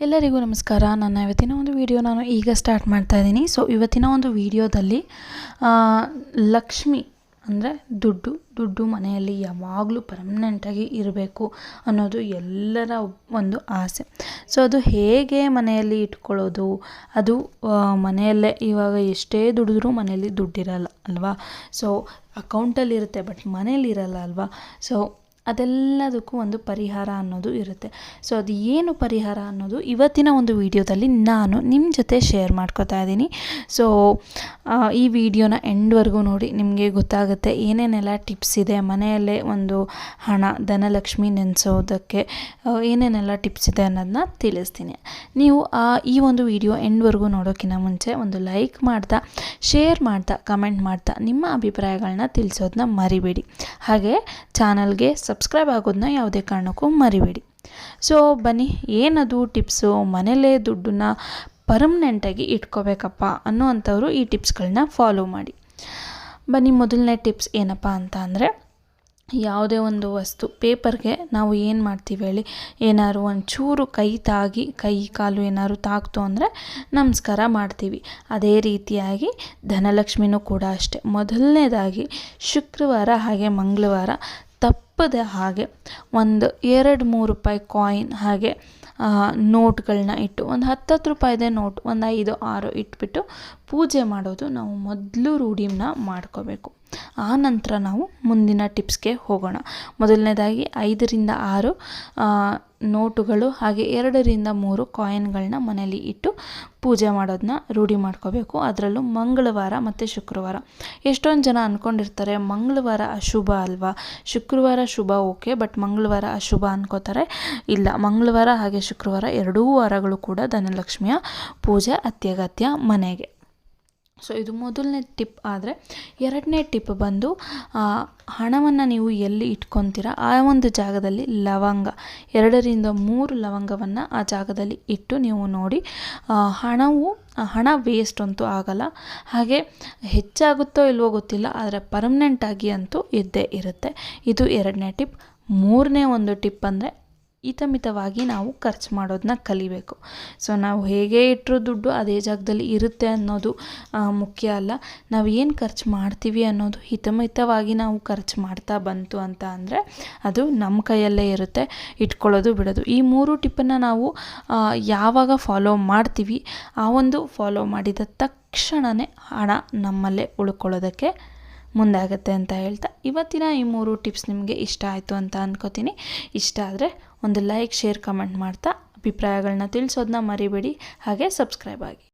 ಎಲ್ಲರಿಗೂ ನಮಸ್ಕಾರ. ನನ್ನ ಇವತ್ತಿನ ಒಂದು ವಿಡಿಯೋ ನಾನು ಈಗ ಸ್ಟಾರ್ಟ್ ಮಾಡ್ತಾ ಇದ್ದೀನಿ. ಸೊ ಇವತ್ತಿನ ಒಂದು ವಿಡಿಯೋದಲ್ಲಿ ಲಕ್ಷ್ಮಿ ಅಂದರೆ ದುಡ್ಡು ದುಡ್ಡು ಮನೆಯಲ್ಲಿ ಯಾವಾಗಲೂ ಪರ್ಮನೆಂಟಾಗಿ ಇರಬೇಕು ಅನ್ನೋದು ಎಲ್ಲರ ಒಂದು ಆಸೆ. ಸೊ ಅದು ಹೇಗೆ ಮನೆಯಲ್ಲಿ ಇಟ್ಕೊಳ್ಳೋದು? ಅದು ಮನೆಯಲ್ಲೇ ಇವಾಗ ಎಷ್ಟೇ ದುಡಿದ್ರೂ ಮನೆಯಲ್ಲಿ ದುಡ್ಡಿರಲ್ಲ ಅಲ್ವಾ? ಸೊ ಅಕೌಂಟಲ್ಲಿರುತ್ತೆ ಬಟ್ ಮನೇಲಿರಲ್ಲ ಅಲ್ವಾ? ಸೊ ಅದೆಲ್ಲದಕ್ಕೂ ಒಂದು ಪರಿಹಾರ ಅನ್ನೋದು ಇರುತ್ತೆ. ಸೊ ಅದು ಏನು ಪರಿಹಾರ ಅನ್ನೋದು ಇವತ್ತಿನ ಒಂದು ವಿಡಿಯೋದಲ್ಲಿ ನಾನು ನಿಮ್ಮ ಜೊತೆ ಶೇರ್ ಮಾಡ್ಕೋತಾ ಇದ್ದೀನಿ. ಸೊ ಈ ವಿಡಿಯೋನ ಎಂಡ್ವರೆಗೂ ನೋಡಿ. ನಿಮಗೆ ಗೊತ್ತಾಗುತ್ತೆ ಏನೇನೆಲ್ಲ ಟಿಪ್ಸ್ ಇದೆ. ಮನೆಯಲ್ಲೇ ಒಂದು ಹಣ, ಧನಲಕ್ಷ್ಮಿ ನೆನೆಸೋದಕ್ಕೆ ಏನೇನೆಲ್ಲ ಟಿಪ್ಸ್ ಇದೆ ಅನ್ನೋದನ್ನ ತಿಳಿಸ್ತೀನಿ. ನೀವು ಈ ಒಂದು ವಿಡಿಯೋ ಎಂಡ್ವರೆಗೂ ನೋಡೋಕ್ಕಿಂತ ಮುಂಚೆ ಒಂದು ಲೈಕ್ ಮಾಡ್ತಾ ಶೇರ್ ಮಾಡ್ತಾ ಕಮೆಂಟ್ ಮಾಡ್ತಾ ನಿಮ್ಮ ಅಭಿಪ್ರಾಯಗಳನ್ನ ತಿಳಿಸೋದನ್ನ ಮರಿಬೇಡಿ. ಹಾಗೆ ಚಾನಲ್ಗೆ ಸಬ್ಸ್ಕ್ರೈಬ್ ಆಗೋದನ್ನ ಯಾವುದೇ ಕಾರಣಕ್ಕೂ ಮರಿಬೇಡಿ. ಸೊ ಬನ್ನಿ, ಏನದು ಟಿಪ್ಸು? ಮನೇಲೇ ದುಡ್ಡನ್ನ ಪರ್ಮನೆಂಟಾಗಿ ಇಟ್ಕೋಬೇಕಪ್ಪ ಅನ್ನೋವಂಥವ್ರು ಈ ಟಿಪ್ಸ್ಗಳನ್ನ ಫಾಲೋ ಮಾಡಿ. ಬನ್ನಿ, ಮೊದಲನೇ ಟಿಪ್ಸ್ ಏನಪ್ಪ ಅಂತ ಅಂದರೆ, ಯಾವುದೇ ಒಂದು ವಸ್ತು, ಪೇಪರ್ಗೆ ನಾವು ಏನು ಮಾಡ್ತೀವಿ ಹೇಳಿ? ಏನಾದ್ರು ಒಂಚೂರು ಕೈ ತಾಗಿ, ಕೈ ಕಾಲು ಏನಾದ್ರು ತಾಕ್ತು ಅಂದರೆ ನಮಸ್ಕಾರ ಮಾಡ್ತೀವಿ. ಅದೇ ರೀತಿಯಾಗಿ ಧನಲಕ್ಷ್ಮಿನೂ ಕೂಡ ಅಷ್ಟೆ. ಮೊದಲನೇದಾಗಿ ಶುಕ್ರವಾರ ಹಾಗೆ ಮಂಗಳವಾರ ತಪ್ಪದೆ ಹಾಗೆ ಒಂದು ಎರಡು ಮೂರು ರೂಪಾಯಿ ಕಾಯಿನ್ ಹಾಗೆ ನೋಟ್ಗಳನ್ನ ಇಟ್ಟು, ಒಂದು ಹತ್ತತ್ತು ರೂಪಾಯಿದೆ ನೋಟ್ ಒಂದು ಐದು ಆರು ಇಟ್ಬಿಟ್ಟು ಪೂಜೆ ಮಾಡೋದು ನಾವು ಮೊದಲು ರೂಢಿನ ಮಾಡ್ಕೋಬೇಕು. ಆ ನಂತರ ನಾವು ಮುಂದಿನ ಟಿಪ್ಸ್ಗೆ ಹೋಗೋಣ. ಮೊದಲನೇದಾಗಿ ಐದರಿಂದ ಆರು ನೋಟುಗಳು ಹಾಗೆ ಎರಡರಿಂದ ಮೂರು ಕಾಯಿನ್ಗಳನ್ನ ಮನೇಲಿ ಇಟ್ಟು ಪೂಜೆ ಮಾಡೋದನ್ನ ರೂಢಿ ಮಾಡ್ಕೋಬೇಕು. ಅದರಲ್ಲೂ ಮಂಗಳವಾರ ಮತ್ತು ಶುಕ್ರವಾರ. ಎಷ್ಟೊಂದು ಜನ ಅಂದ್ಕೊಂಡಿರ್ತಾರೆ ಮಂಗಳವಾರ ಅಶುಭ ಅಲ್ವಾ? ಶುಕ್ರವಾರ ಶುಭ ಓಕೆ, ಬಟ್ ಮಂಗಳವಾರ ಅಶುಭ ಅನ್ಕೋತಾರೆ. ಇಲ್ಲ, ಮಂಗಳವಾರ ಹಾಗೆ ಶುಕ್ರವಾರ ಎರಡೂ ವಾರಗಳು ಕೂಡ ಧನಲಕ್ಷ್ಮಿಯ ಪೂಜೆ ಅತ್ಯಗತ್ಯ ಮನೆಗೆ. ಸೊ ಇದು ಮೊದಲನೇ ಟಿಪ್ ಆದರೆ ಎರಡನೇ ಟಿಪ್ ಬಂದು ಹಣವನ್ನು ನೀವು ಎಲ್ಲಿ ಇಟ್ಕೊತೀರ, ಆ ಒಂದು ಜಾಗದಲ್ಲಿ ಲವಂಗ, ಎರಡರಿಂದ ಮೂರು ಲವಂಗವನ್ನು ಆ ಜಾಗದಲ್ಲಿ ಇಟ್ಟು ನೀವು ನೋಡಿ ಹಣವು ಹಣ ವೇಸ್ಟ್ ಅಂತೂ ಆಗಲ್ಲ, ಹಾಗೆ ಹೆಚ್ಚಾಗುತ್ತೋ ಇಲ್ವೋ ಗೊತ್ತಿಲ್ಲ, ಆದರೆ ಪರ್ಮನೆಂಟಾಗಿ ಅಂತೂ ಇದ್ದೇ ಇರುತ್ತೆ. ಇದು ಎರಡನೇ ಟಿಪ್. ಮೂರನೇ ಒಂದು ಟಿಪ್ ಅಂದರೆ ಹಿತಮಿತವಾಗಿ ನಾವು ಖರ್ಚು ಮಾಡೋದನ್ನ ಕಲಿಬೇಕು. ಸೊ ನಾವು ಹೇಗೆ ಇಟ್ಟರೂ ದುಡ್ಡು ಅದೇ ಜಾಗದಲ್ಲಿ ಇರುತ್ತೆ ಅನ್ನೋದು ಮುಖ್ಯ ಅಲ್ಲ. ನಾವು ಏನು ಖರ್ಚು ಮಾಡ್ತೀವಿ ಅನ್ನೋದು ಹಿತಮಿತವಾಗಿ ನಾವು ಖರ್ಚು ಮಾಡ್ತಾ ಬಂತು ಅಂತ ಅಂದರೆ, ಅದು ನಮ್ಮ ಕೈಯಲ್ಲೇ ಇರುತ್ತೆ. ಇಟ್ಕೊಳ್ಳೋದು ಬಿಡೋದು. ಈ ಮೂರು ಟಿಪ್ಪನ್ನು ನಾವು ಯಾವಾಗ ಫಾಲೋ ಮಾಡ್ತೀವಿ, ಆ ಒಂದು ಫಾಲೋ ಮಾಡಿದ ತಕ್ಷಣವೇ ಹಣ ನಮ್ಮಲ್ಲೇ ಉಳ್ಕೊಳ್ಳೋದಕ್ಕೆ ಮುಂದಾಗುತ್ತೆ ಅಂತ ಹೇಳ್ತಾ ಇವತ್ತಿನ ಈ ಮೂರು ಟಿಪ್ಸ್ ನಿಮಗೆ ಇಷ್ಟ ಆಯಿತು ಅಂತ ಅನ್ಕೋತೀನಿ. ಇಷ್ಟ ಆದರೆ ಒಂದು ಲೈಕ್, ಶೇರ್, ಕಮೆಂಟ್ ಮಾಡ್ತಾ ಅಭಿಪ್ರಾಯಗಳನ್ನ ತಿಳಿಸೋದನ್ನ ಮರಿಬೇಡಿ. ಹಾಗೆ ಸಬ್ಸ್ಕ್ರೈಬ್ ಆಗಿ.